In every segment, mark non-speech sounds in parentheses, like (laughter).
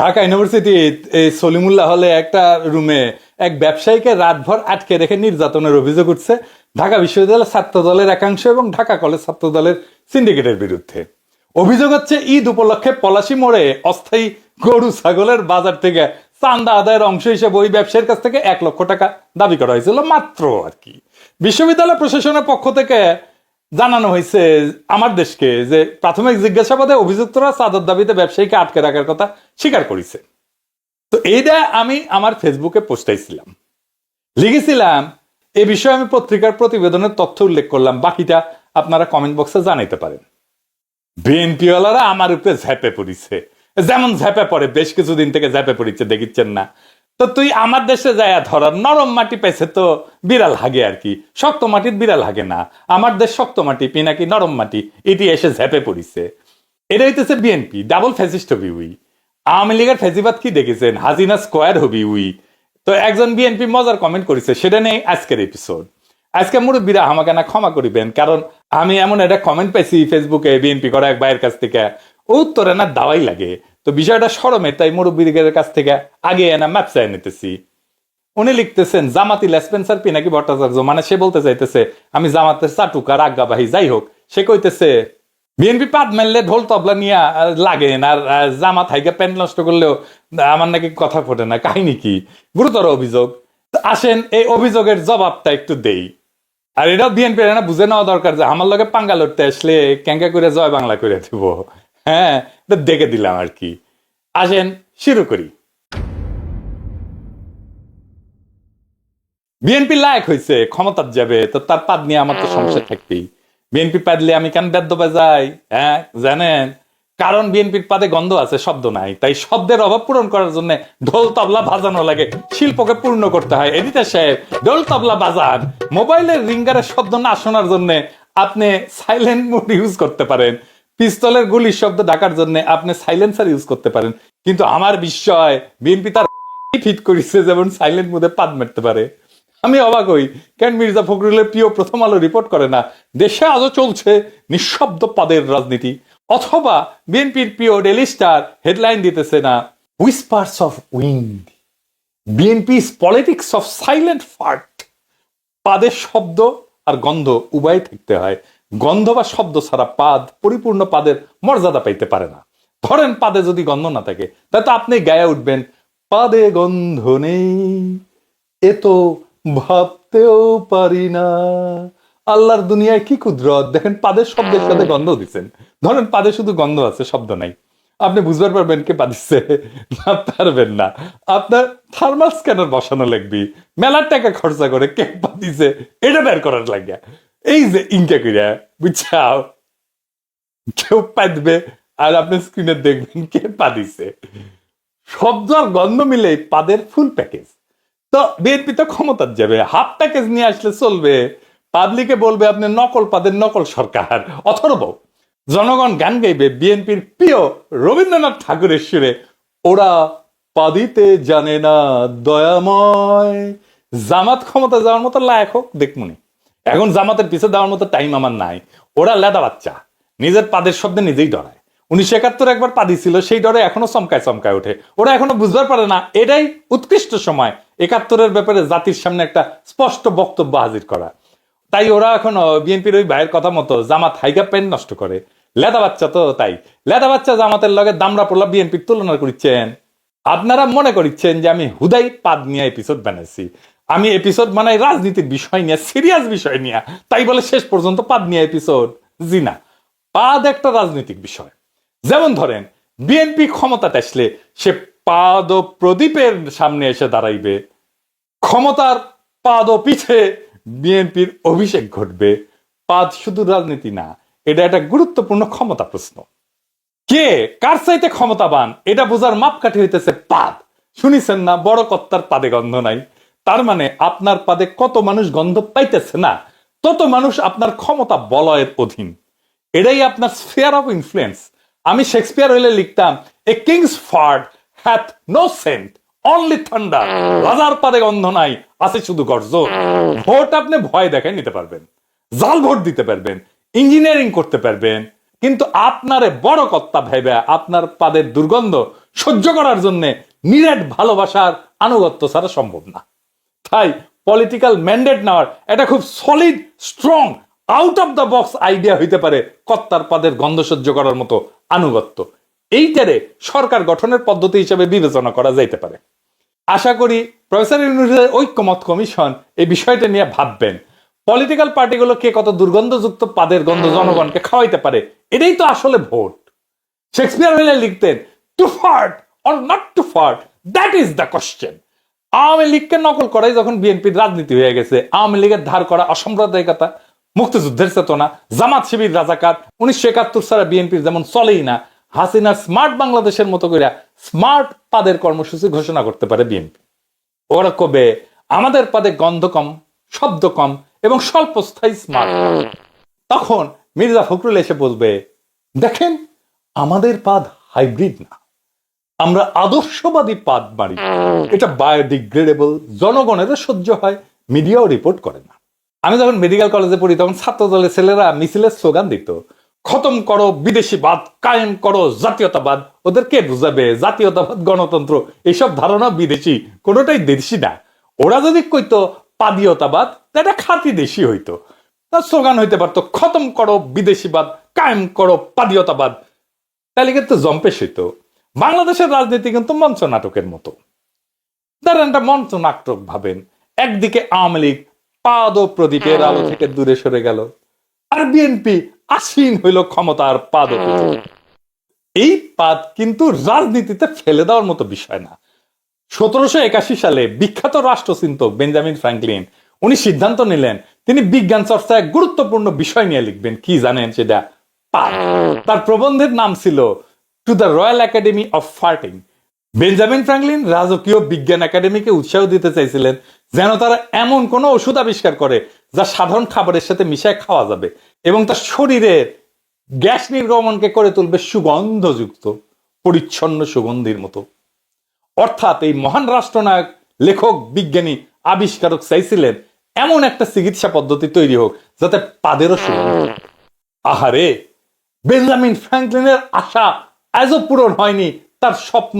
Dhaka university এই সলিমুল্লাহ হলে একটা রুমে এক ব্যবসায়ীকে রাতভর আটকে রেখে নির্যাতনের অভিযোগ উঠছে ঢাকা বিশ্ববিদ্যালয়ের ছাত্র দলের একাংশ এবং ঢাকা কলেজ ছাত্র দলের সিন্ডিকেটের বিরুদ্ধে। অভিযোগ হচ্ছে, ঈদ উপলক্ষে পলাশি মোড়ে অস্থায়ী গরু ছাগলের বাজার থেকে চান্দা আদায়ের অংশ হিসেবে ওই ব্যবসায়ীর কাছ থেকে এক লক্ষ টাকা দাবি করা হয়েছিল, মাত্র আর কি। বিশ্ববিদ্যালয় প্রশাসনের পক্ষ থেকে জানানো হয়েছে আমার দেশকে যে প্রাথমিক জিজ্ঞাসাবাদে অভিযুক্তরা চাঁদার দাবিতে ব্যবসায়ীকে আটকে রাখার কথা স্বীকার করেছে। তো এইটা আমি আমার ফেসবুকে পোস্টাইছিলাম লিখেছিলাম, এ বিষয়ে আমি পত্রিকার প্রতিবেদনের তথ্য উল্লেখ করলাম। বাকিটা আপনারা কমেন্ট বক্সে জানাইতে পারেন। বিএনপিওয়ালারা আমার উপরে ঝ্যাপে পড়িছে। যেমন ঝ্যাপে পড়ে, বেশ কিছুদিন থেকে ঝ্যাপে পড়িচ্ছে দেখিচ্ছেন না। তো তুই আমার দেশে যায় ধরার নরম মাটি পেছে তো বিড়াল হাগে আর কি। শক্ত মাটির বিড়াল হাগে না। আমার দেশ শক্ত মাটি পিনাকি নরম মাটি এটি এসে ঝ্যাপে পড়িছে। এটা হইতেছে বিএনপি, ডাবল ফ্যাসিস্ট হবি উই। আওয়ামী লীগের ফেজিবাদ কি দেখেছেন? হাজিনা স্কোয়ার হবি উই। তো একজন বিএনপি মজার কমেন্ট করেছে, সেটা নেই আজকের এপিসোড আজকে মুরব্বীরা আমাকে না ক্ষমা করিবেন, কারণ আমি এমন একটা কমেন্ট পাইছি ফেসবুকে বিএনপি করা এক ভাইয়ের কাছ থেকে। উত্তরে না দাওয়াই লাগে। তো বিষয়টা সরমে তাই মুরব্বীদের কাছ থেকে আগে এনা ম্যাপসায় নিতেছি। উনি লিখতেছেন জামাতি লেসপেন্সার পিনাকি ভট্টাচার্য? মানে সে বলতে চাইতেছে আমি জামাতের চাটুকার আজ্ঞাবাহী যাই হোক। সে কইতেছে বিএনপি পাত মারলে ঢোল তবলা নিয়ে আহ, লাগেন আর আহ, জামাত হাইকে প্যান্ট নষ্ট করলেও আমার নাকি কথা ফোটে না কাহিনী কি? গুরুতর অভিযোগ। আসেন এই অভিযোগের জবাবটা একটু দেই। আর এটা বিএনপি না বুঝে নেওয়া দরকার যে আমার লগে পাঙ্গা লড়তে আসলে ক্যাঙ্কা করে জয় বাংলা করে দিব। হ্যাঁ দেখে দিলাম আর কি। আসেন শুরু করি। বিএনপি লায়ক হয়েছে ক্ষমতার যাবে তো তার পাদ নিয়ে আমার তো সমস্যা থাকবেই। বিএনপি পাদলে আমি কেন বেদ্য বাজাই হ্যাঁ জানেন? কারণ বিএনপির পাদে গন্ধ আছে শব্দ নাই। তাই শব্দের অভাব পূরণ করার জন্য ঢোল তবলা বাজানো লাগে শিল্পকে পূর্ণ করতে হয়। এডিটার সাহেব ঢোল তবলা বাজান। মোবাইলের রিঙ্গারের শব্দ না শোনার জন্য আপনি সাইলেন্ট মোড ইউজ করতে পারেন। পিস্তলের গুলির শব্দ ঢাকার জন্য আপনি সাইলেন্সার ইউজ করতে পারেন। কিন্তু আমার বিস্ময় বিএনপি তার (laughs) ফিট করেছে যেমন সাইলেন্ট মোডে পাদ মারতে পারে। আমি অবাক হই, কেন মির্জা ফখরুলের প্রিয় প্রথম আলো রিপোর্ট করে না? দেশে আজও চলছে নিঃশব্দ পাদের রাজনীতি। অথবা বিএনপির প্রিয় ডেলি স্টার হেডলাইন দিতেছে না whispers of wind BNP's politics of silent fart পাদের শব্দ আর গন্ধ উভয় থাকতে হয়। গন্ধ বা শব্দ ছাড়া পাদ, পরিপূর্ণ পাদের মর্যাদা পাইতে পারে না। ধরেন পাদে যদি গন্ধ না থাকে, তাহলে তো আপনি গায়ে উঠবেন, পাদে গন্ধ নেই, এ তো ভাবতেও পারি না। আল্লাহর দুনিয়ায় কি কুদরত? দেখেন পাদের শব্দের সাথে গন্ধ দিচ্ছেন। ধরেন পাদে শুধু গন্ধ আছে, শব্দ নাই। আপনি বুঝতে পারবেন কে পাদিচ্ছে না, পারবেন না। আপনার থার্মাল স্ক্যানার বসানো লাগবে? মেলার টাকা খরচা করে কে পাদিছে এটা বের করার লাগে এই যে ইনকা কইরা বুঝছাও কেউ পাদবে আর আপনি স্ক্রিনে দেখবেন কে পাদিছে শব্দ আর গন্ধ মিলে পাদের ফুল প্যাকেজ তো বিএনপি তো ক্ষমতার যাবে হাফ প্যাকেজ নিয়ে আসলে চলবে। পাবলিকে বলবে আপনি নকল পাদের নকল সরকার, অথর্ব। জনগণ গান গাইবে বিএনপির প্রিয় রবীন্দ্রনাথ ঠাকুরের সুরে। ওরা পাদিতে জানে না দয়াময়। জামাত ক্ষমতা যাওয়ার মতো লায়ক হোক, দেখমুনি। এখন জামাতের পিছে দেওয়ার মতো টাইম আমার নাই। ওরা লেদা বাচ্চা। নিজের পাদের শব্দে নিজেই ডরায়। উনিশশো একাত্তর একবার পাদি ছিল, সেই ডরে এখনও চমকায় চমকায় ওঠে। ওরা এখনও বুঝবার পারে না, এটাই উৎকৃষ্ট সময়। একাত্তরের ব্যাপারে জাতির সামনে একটা স্পষ্ট বক্তব্য হাজির করা। তাই ওরা এখনও বিএনপির ওই ভাইয়ের কথা মতো জামাত হাইকা পেন নষ্ট করে। লেদা বাচ্চা তো তাই। লেদা বাচ্চা জামাতের লগে দামরা পড়লা বিএনপির তুলনা করছেন আপনারা মনে করছেন যে আমি হুদাই পাদ নিয়ে এপিসোড বানাইছি। আমি এপিসোড বানাই রাজনীতির বিষয় নিয়ে সিরিয়াস বিষয় নিয়ে। তাই বলে শেষ পর্যন্ত পাদ নিয়ে এপিসোড জি না, পাদ একটা রাজনৈতিক বিষয়। যেমন ধরেন বিএনপি ক্ষমতাতে আসলে সে পাদ প্রদীপের সামনে এসে দাঁড়াইবে। ক্ষমতার পাদ পিছে বিএনপির অভিষেক ঘটবে। পাদ শুধু রাজনীতি না, এটা একটা গুরুত্বপূর্ণ ক্ষমতা প্রশ্ন। কে? কার চাইতে ক্ষমতাবান? এটা বোঝার মাপকাঠি হইতেছে পাদ। শুনিছেন না, বড় কর্তার পাদে গন্ধ নাই। তার মানে আপনার পাদে কত মানুষ গন্ধ পাইতেছে না, তত মানুষ আপনার ক্ষমতা বলয়ের অধীন। এটাই আপনার স্ফিয়ার অফ ইনফ্লুয়েন্স আমি শেক্সপিয়ার হইলে লিখতাম a king's fart hath no scent only thunder রাজার পাদে গন্ধ নাই, আছে শুধু গর্জ ভোট আপনি ভয় দেখায় নিতে পারবেন, জাল ভোট দিতে পারবেন ইঞ্জিনিয়ারিং করতে পারবেন, কিন্তু আপনারে বড় কর্তা ভেবে আপনার পাদের দুর্গন্ধ সহ্য করার জন্য নিরেট ভালোবাসার আনুগত্য ছাড়া সম্ভব না। তাই পলিটিক্যাল ম্যান্ডেট নেওয়ার এটা খুব solid strong out of the box idea হইতে পারে কর্তার পাদের গন্ধ সহ্য করার মতো আনুগত্য। এইটারে সরকার গঠনের পদ্ধতি হিসেবে বিবেচনা করা যাইতে পারে। আশা করি প্রফেসর ইউনিভার্সিটির ঐক্যমত কমিশন এই বিষয়টা নিয়ে ভাববেন। পলিটিক্যাল পার্টিগুলো কে কত দুর্গন্ধযুক্ত পাদের গন্ধ জনগণকে খাওয়াইতে পারে, এটাই তো আসলে ভোট। শেক্সপিয়ার হইলে লিখতেন to fart or not to fart that is the question Awami লীগকে নকল করাই যখন বিএনপির রাজনীতি হয়ে গেছে, আওয়ামী লীগের ধার করা অসাম্প্রদায়িকতা, মুক্তিযুদ্ধের চেতনা, জামাত শিবির রাজাকার, উনিশশো একাত্তর সালে বিএনপির যেমন চলেই না, হাসিনার স্মার্ট বাংলাদেশের মতো করে স্মার্ট পাদের কর্মসূচি ঘোষণা করতে পারে বিএনপি। ওরা কবে? আমাদের পাদে গন্ধ কম, শব্দ কম এবং স্বল্পস্থায়ী স্মার্ট। তখন মির্জা ফখরুল এসে বলবে, দেখেন, আমাদের পাদ হাইব্রিড না। আমরা আদর্শবাদী পাদ বাড়ি এটা বায়োডিগ্রেডেবল জনগণের সহ্য হয়, মিডিয়াও রিপোর্ট করে না। আমি যখন মেডিকেল কলেজে পড়ি, তখন ছাত্র দলের ছেলেরা মিছিলের স্লোগান দিত, খতম করো বিদেশিবাদ, কায়েম করো জাতীয়তাবাদ। ওদের কে বুঝাবে, জাতীয়তাবাদ, গণতন্ত্র এইসব ধারণা বিদেশি, কোনোটাই দেশি না। ওরা যদি কইতো, পাদীয়তাবাদ এটা খাঁটি দেশি হইতো। তার স্লোগান হইতে পারতো, খতম করো বিদেশিবাদ, কায়েম করো পাদীয়তাবাদ। তাহলে কিন্তু জম্পেশ হইতো। বাংলাদেশের রাজনীতি কিন্তু মঞ্চ নাটকের মতো। ধরেন একটা মঞ্চ নাটক ভাবেন একদিকে আওয়ামী লীগ পাদ ও প্রদীপের আলো থেকে দূরে সরে গেল আর বিএনপি আসীন হইল ক্ষমতার পাদ এই পাদ কিন্তু রাজনীতিতে ফেলে দেওয়ার মতো বিষয় না। সতেরোশো একাশি সালে বিখ্যাত রাষ্ট্রচিন্তক বেঞ্জামিন ফ্র্যাঙ্কলিন উনি সিদ্ধান্ত নিলেন তিনি বিজ্ঞান চর্চায় গুরুত্বপূর্ণ বিষয় নিয়ে লিখবেন কি জানেন সেটা? পাদ। তার প্রবন্ধের নাম ছিল to the royal academy of farting Benjamin Franklin রাজকীয় বিজ্ঞান একাডেমিকে উৎসাহ দিতে চাইছিলেন যেন তারা এমন কোনো ওষুধ আবিষ্কার করে যা সাধারণ খাবারের সাথে মিশায় খাওয়া যাবে এবং তার শরীরের গ্যাস নির্গমনকে করে তুলবে সুগন্ধযুক্ত, পরিচ্ছন্ন সুগন্ধির মতো অর্থাৎ এই মহান রাষ্ট্রনায়ক, লেখক, বিজ্ঞানী, আবিষ্কারক চাইছিলেন এমন একটা চিকিৎসা পদ্ধতি তৈরি হোক যাতে পাদেরও সুগন্ধ। আহারে, বেঞ্জামিন ফ্র্যাঙ্কলিনের আশা আজও পূরণ হয়নি, তার স্বপ্ন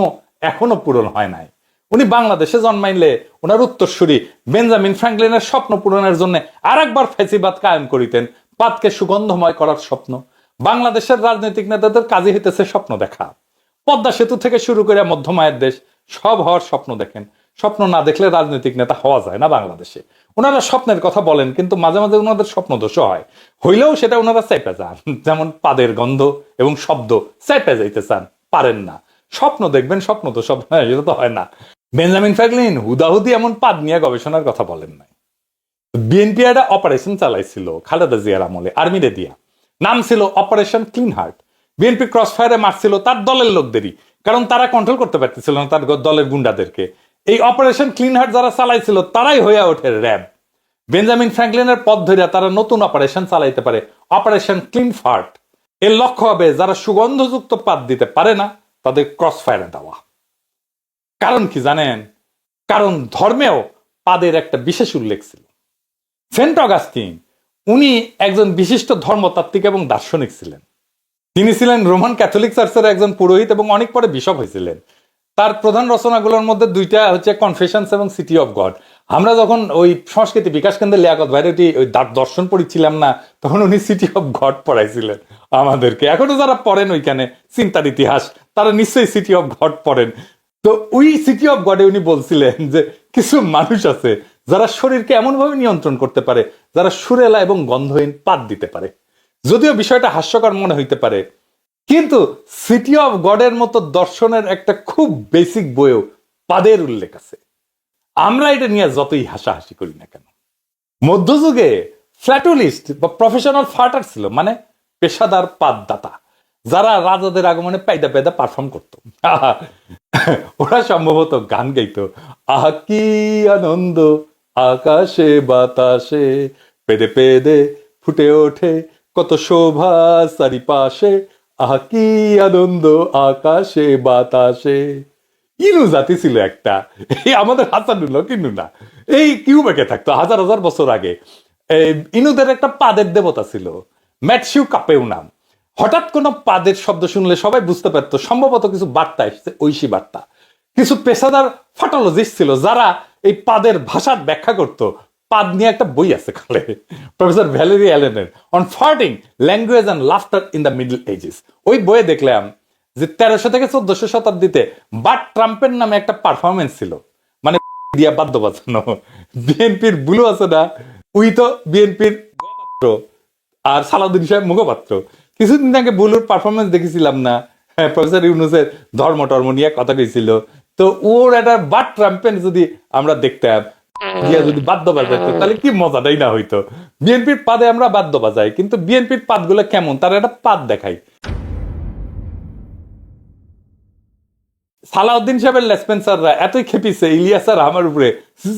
এখনও পূরণ হয় নাই। উনি বাংলাদেশে জন্মাইলে ওনার উত্তরসূরি বেঞ্জামিন ফ্র্যাঙ্কলিনের স্বপ্ন পূরণের জন্য আর একবার ফেসিবাদ কায়েম করিতেন। পাতকে সুগন্ধময় করার স্বপ্ন। বাংলাদেশের রাজনৈতিক নেতাদের কাজে হইতেছে স্বপ্ন দেখা। পদ্মা সেতু থেকে শুরু করে মধ্যমায়ের দেশ, সব হওয়ার স্বপ্ন দেখেন। স্বপ্ন না দেখলে রাজনৈতিক নেতা হওয়া যায় না বাংলাদেশে। ওনারা স্বপ্নের কথা বলেন, কিন্তু মাঝে মাঝে ওনাদের স্বপ্ন হয়। হইলেও সেটা ওনারা চাইপে যান। (laughs) যেমন পাদের গন্ধ এবং শব্দ চাইপে যাইতে চান, পারেন না। স্বপ্ন দেখবেন স্বপ্ন তো সব হ্যাঁ সেটা তো হয় না। বেঞ্জামিন ফ্র্যাঙ্কলিন হুদাহুদি এমন পাদ নিয়ে গবেষণার কথা বলেন নাই। বিএনপি একটা অপারেশন চালাইছিল, খালেদা জিয়ার আমলে আর্মিরে দিয়া। নাম ছিল operation clean heart. BNP cross ফায়ারে মারছিল তার দলের লোকদেরই, কারণ তারা কন্ট্রোল করতে পারতেছিল না তার দলের গুন্ডাদেরকে। এই অপারেশন ক্লিন হার্ট যারা চালাইছিল, তারাই হয়ে ওঠে র্যাব। বেঞ্জামিন ফ্র্যাঙ্কলিনের পথ ধরে তারা নতুন অপারেশন চালাইতে পারে, অপারেশন ক্লিন ফার্ট। এর লক্ষ্য হবে যারা সুগন্ধযুক্ত পাত দিতে পারে না, তাদের ক্রস ফায়ারে দেওয়া। কারণ কি জানেন? কারণ ধর্মেও পাদের একটা বিশেষ উল্লেখ ছিল। সেন্ট অগাস্টিন, উনি একজন বিশিষ্ট ধর্মতাত্ত্বিক এবং দার্শনিক ছিলেন। তিনি ছিলেন রোমান ক্যাথলিক চার্চের একজন পুরোহিত এবং অনেক পরে বিশপ হয়েছিলেন। তার প্রধান রচনাগুলোর মধ্যে দুইটা হচ্ছে কনফেশনস এবং সিটি অফ গড আমরা যখন ওই সংস্কৃতি বিকাশ কেন্দ্রে লিয়াকত ভাইরটি ওই দার- দর্শন পড়িছিলাম না, তখন উনি সিটি অফ গড পড়াইছিলেন আমাদেরকে। এখনও যারা পড়েন ওইখানে, চিন্তার ইতিহাস, তারা নিশ্চয়ই সিটি অফ গড পড়েন। তো ওই সিটি অফ গডে উনি বলছিলেন যে, কিছু মানুষ আছে যারা শরীরকে এমনভাবে নিয়ন্ত্রণ করতে পারে, যারা সুরেলা এবং গন্ধহীন পাত দিতে পারে। যদিও বিষয়টা হাস্যকর মনে হইতে পারে কিন্তু সিটি অফ গডের মতো দর্শনের একটা খুব বেসিক বইও পাদের উল্লেখ আছে। আমরা এটা নিয়ে যতই হাসাহাসি করি না কেন। মধ্যযুগে ফ্ল্যাটুলিস্ট বা প্রফেশনাল ফাটার ছিল মানে পেশাদার পাদদাতা, যারা রাজাদের আগমনে পায়দা পায়দা পারফর্ম করত। (laughs) ওরা সম্ভবত গান গাইতো, আহা, কি আনন্দ, আকাশে বাতাসে, পেদে পেদে ফুটে ওঠে, কত শোভা চারিপাশে আহা, কি আনন্দ, আকাশে, বাতাসে। ইনু জাতি ছিল একটা। এই আমাদের হাসানুল্লাহ কিন্তু না। এই কিউবেকে থাকতো? হাজার হাজার বছর আগে। ইনুদের একটা পাদের দেবতা ছিল। ম্যাটসিউ কাপেউ নাম। হঠাৎ কোনো পাদের শব্দ শুনলে সবাই বুঝতে পারতো, সম্ভবত কিছু বার্তা এসছে, ঐশী বার্তা। কিছু পেশাদার ফাটোলজিস্ট ছিল যারা এই পাদের ভাষার ব্যাখ্যা করত পাদ নিয়ে একটা বই আছে কালে professor Valerie অ্যালেনের on farting language and laughter in the Middle Ages ওই বইয়ে দেখলাম যে তেরোশো থেকে চোদ্দশো শতাব্দীতে বাট ট্রাম্পের নামে একটা পারফরমেন্স ছিল। মানে দিয়া বাদ্য বাজানো বিএনপির বুলু আছে না? উই তো বিএনপির আর সালাউদ্দিন সাহেব মুখপাত্র। কিছুদিন আগে বুলুর পারফরমেন্স দেখেছিলাম না? হ্যাঁ প্রফেসর ইউনুসের ধর্ম টর্ম নিয়ে কথা কইছিল। তো ওর একটা বাট ট্রাম্পেন যদি আমরা দেখতাম দিয়া যদি বাদ্য বাজাইতো তাহলে কি মজাটাই না হইতো। বিএনপির পাদে আমরা বাদ্য বাজাই কিন্তু বিএনপির পাদগুলো কেমন? তার একটা পাদ দেখাই। সালাউদ্দিন সাহেবের লেসপেন্সাররা এতই খেপিছে ইলিয়াস আর আমার উপরে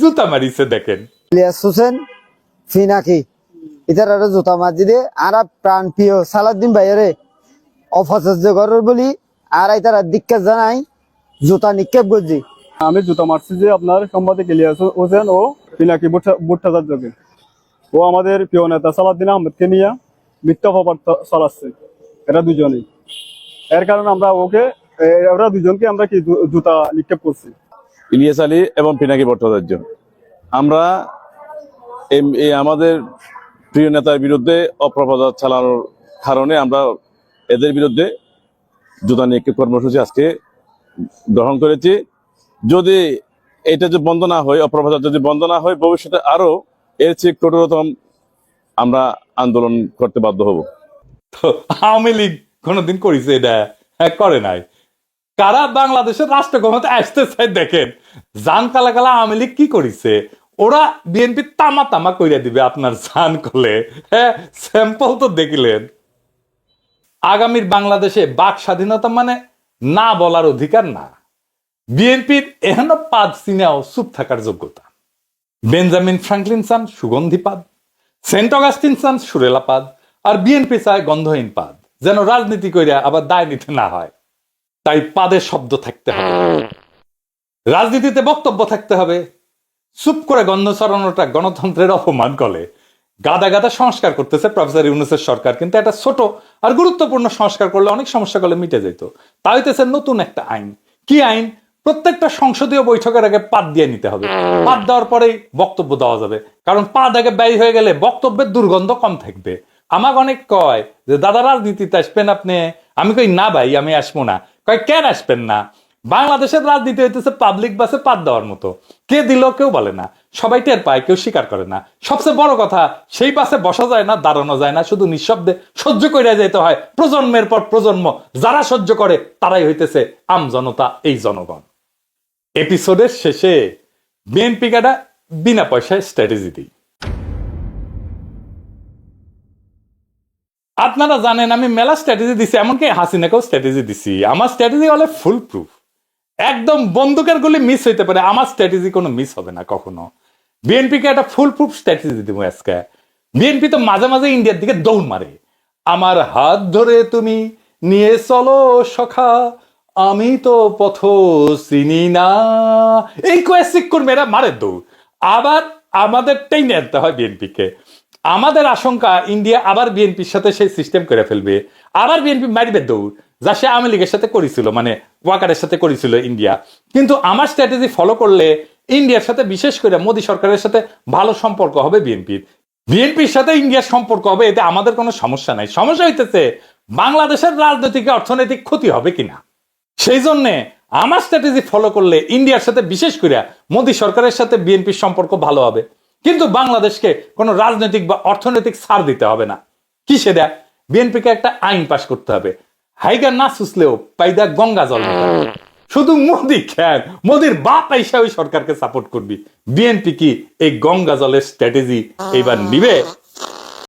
জুতা মারিছে দেখেন। ইলিয়াস হোসেন ফিনাকি ইতার আরও জোতা মারি দে আর প্রাণ প্রিয় সালাউদ্দিন ভাইয়ারে অপচর্য করার বলি আর ইতার দিক্কা জানাই জুতা নিক্ষেপ করছি। আমি জুতা মারছি যে আপনার সাংবাদিক ইলিয়াস হোসেন ও পিনাকি ভট্টাচার্যকে ও আমাদের প্রিয় নেতা সালাদ্দিন আহমেদকে নিয়ে মিথ্যা খবর চালাচ্ছে। এরা দুজনেই। এর কারণে আমরা ওকে ওরা দুজনকে আমরা কি জুতা নিক্ষেপ করছি? ইলিয়াস আলী এবং পিনাকি ভট্টাচার্য। আমরা এই- আমাদের প্রিয় নেতার বিরুদ্ধে অপ্রচার চালানোর কারণে আমরা এদের বিরুদ্ধে জুতা নিক্ষেপ কর্মসূচি আজকে গ্রহণ করেছি। যদি এটা যে বন্ধ না হয় অপ্রচার যদি বন্ধ না হয়, ভবিষ্যতে আরও এর চেয়ে কঠোরতম আমরা আন্দোলন করতে বাধ্য হব। আওয়ামী লীগ কোনোদিন করেছে এটা? হ্যাঁ করে নাই। কারা বাংলাদেশের রাষ্ট্র ক্ষমতা আসতে চাই দেখেন। জান কালা কালা আওয়ামী লীগ কি করেছে? ওরা বিএনপি তামা তামা কইরা দিবে আপনার জান করলে হ্যাঁ স্যাম্পল তো দেখিলেন। আগামীর বাংলাদেশে বাক স্বাধীনতা মানে না বলার অধিকার না। বিএনপির এহেন পাদ সিনেও চুপ থাকার যোগ্যতা। বেঞ্জামিন ফ্রাঙ্কলিন চান সুগন্ধি পাদ, সেন্ট অগাস্টিন চান সুরেলা পাদ, আর বিএনপি চায় গন্ধহীন পাদ, যেন রাজনীতি কইরা আবার দায় নিতে না হয়। তাই পাদের শব্দ থাকতে হবে। রাজনীতিতে বক্তব্য থাকতে হবে। চুপ করে গন্ধ ছড়ানোটা গণতন্ত্রের অপমান করে গাদা গাদা সংস্কার করতেছে প্রফেসর ইউনুসের সরকার, কিন্তু একটা ছোট আর গুরুত্বপূর্ণ সংস্কার করলে অনেক সমস্যা করলে মিটে যেত তা হইতেছে নতুন একটা আইন। কি আইন? প্রত্যেকটা সংসদীয় বৈঠকের আগে পাদ দিয়ে নিতে হবে। পাদ দেওয়ার পরেই বক্তব্য দেওয়া যাবে। কারণ পাদ আগে ব্যয় হয়ে গেলে বক্তব্যের দুর্গন্ধ কম থাকবে। আমাকে অনেক কয় যে, দাদা, রাজনীতিতে আসবেন আপনি? আমি কই, না ভাই, আমি আসব না। কয়, কেন আসবেন না? বাংলাদেশের রাজনীতি হইতেছে পাবলিক বাসে পাদ দেওয়ার মতো। কে দিল কেউ বলে না। সবাই টের পায়, কেউ স্বীকার করে না। সবচেয়ে বড় কথা, সেই বাসে বসা যায় না, দাঁড়ানো যায় না, শুধু নিঃশব্দে সহ্য করে যেতে হয়। প্রজন্মের পর প্রজন্ম, যারা সহ্য করে, তারাই হইতেছে আম জনতা, এই জনগণ। এপিসোডের শেষে বিএনপি কাটা বিনা পয়সায় স্ট্র্যাটেজি দিই। আপনারা জানেন, আমি মেলা স্ট্র্যাটেজি দিছি, এমনকি হাসিনাকেও স্ট্র্যাটেজি দিছি। আমার স্ট্র্যাটেজি হলে ফুল প্রুফ একদম বন্দুকের গুলি মিস হইতে পারে, আমার স্ট্র্যাটেজি কোনো মিস হবে না কখনো। বিএনপিকে একটা ফুল প্রুফ স্ট্র্যাটেজি দিব আজকে। বিএনপি তো মাঝে মাঝে ইন্ডিয়ার দিকে দৌড় মারে। আমার হাত ধরে তুমি নিয়ে চলো সখা আমি তো পথ চিনি না। এই কয়েসিক কর্মীরা মারে দৌড়। আবার আমাদের টেনে আনতে হয় বিএনপিকে। আমাদের আশঙ্কা, ইন্ডিয়া আবার বিএনপির সাথে সেই সিস্টেম করে ফেলবে। আবার বিএনপি মারিবে দৌড়, যা সে আওয়ামী লীগের সাথে করেছিল মানে ওয়াকারের সাথে করেছিল ইন্ডিয়া। কিন্তু আমার স্ট্র্যাটেজি ফলো করলে ইন্ডিয়ার সাথে, বিশেষ করে মোদী সরকারের সাথে ভালো সম্পর্ক হবে বিএনপির। বিএনপির সাথে ইন্ডিয়ার সম্পর্ক হবে, এতে আমাদের কোনো সমস্যা নাই। সমস্যা হইতেছে, বাংলাদেশের রাজনৈতিক, অর্থনৈতিক ক্ষতি হবে কিনা? সেই জন্যে আমার স্ট্র্যাটেজি ফলো করলে ইন্ডিয়ার সাথে বিশেষ করে মোদী সরকারের সাথে বিএনপির সম্পর্ক ভালো হবে। কিন্তু বাংলাদেশকে কোনো রাজনৈতিক বা অর্থনৈতিক ছাড় দিতে হবে না। কি সেটা? বিএনপিকে একটা আইন পাশ করতে হবে। হাইগা না সুসলেও পাইদা গঙ্গা জল শুধু মোদি খ্যান মোদির বাপ আইসা ওই সরকারকে সাপোর্ট করবি। বিএনপি কি এই গঙ্গা জলের স্ট্র্যাটেজি এইবার নিবে?